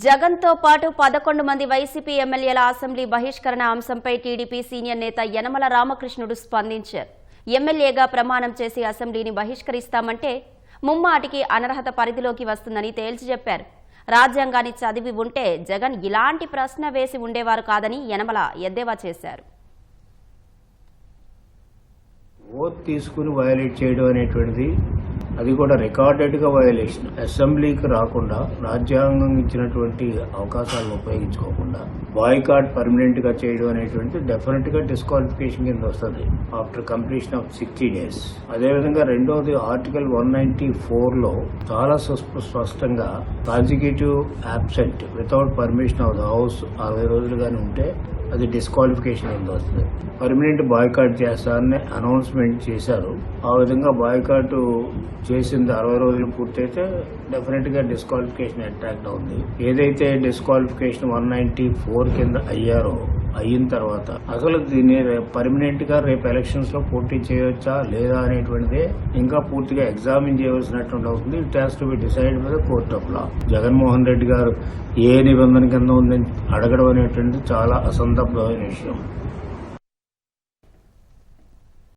జగన్తో పాటు పదకొండు మంది వైసీపీ ఎమ్మెల్యేల అసెంబ్లీ బహిష్కరణ అంశంపై టీడీపీ సీనియర్ నేత యనమల రామకృష్ణుడు స్పందించారు. ఎమ్మెల్యేగా ప్రమాణం చేసి అసెంబ్లీని బహిష్కరిస్తామంటే ముమ్మాటికి అనర్హత పరిధిలోకి వస్తుందని తేల్చి చెప్పారు. రాజ్యాంగాన్ని చదివి ఉంటే జగన్ ఇలాంటి ప్రశ్న వేసి ఉండేవారు కాదని యనమల ఎద్దేవా చేశారు. ఓట్ తీసుకుని వయలేట్ చేయడం అనేటువంటిది అది కూడా రికార్డెడ్గా వయలేషన్. అసెంబ్లీకి రాకుండా రాజ్యాంగం ఇచ్చినటువంటి అవకాశాలను ఉపయోగించుకోకుండా బాయ్కాట్ పర్మనెంట్గా చేయడం అనేటువంటి డెఫినెట్గా డిస్క్వాలిఫికేషన్ కింద వస్తుంది. After completion of sixty days అదేవిధంగా రెండవది ఆర్టికల్ వన్ నైన్టీ ఫోర్లో చాలా స్పష్టంగా consecutive absent without permission of the house అరవై రోజులు కానీ ఉంటే అది డిస్క్వాలిఫికేషన్ కింద వస్తుంది. పర్మనెంట్ బాయ్కాట్ చేస్తారని అనౌన్స్మెంట్ చేశారు. ఆ విధంగా బాయ్కాట్ చేసింది అరవై రోజులు పూర్తయితే డెఫినెట్గా డిస్క్వాలిఫికేషన్ అట్రాక్ట్ అవుతుంది ఏదైతే డిస్క్వాలిఫికేషన్ వన్ నైన్టీ ఫోర్ కింద అయ్యారో అయిన తర్వాత అసలు దీన్ని పర్మనెంట్గా రేపు ఎలక్షన్స్లో పోటీ చేయవచ్చా లేదా అనేటువంటిది ఇంకా పూర్తిగా ఎగ్జామిన్ చేయవలసినటువంటి అవుతుంది. It has to be decide by the court of law Jaganmohan Reddy గారు ఏ నిబంధన కింద ఉందని అడగడం అనేటువంటిది చాలా అసందర్భమైన విషయం.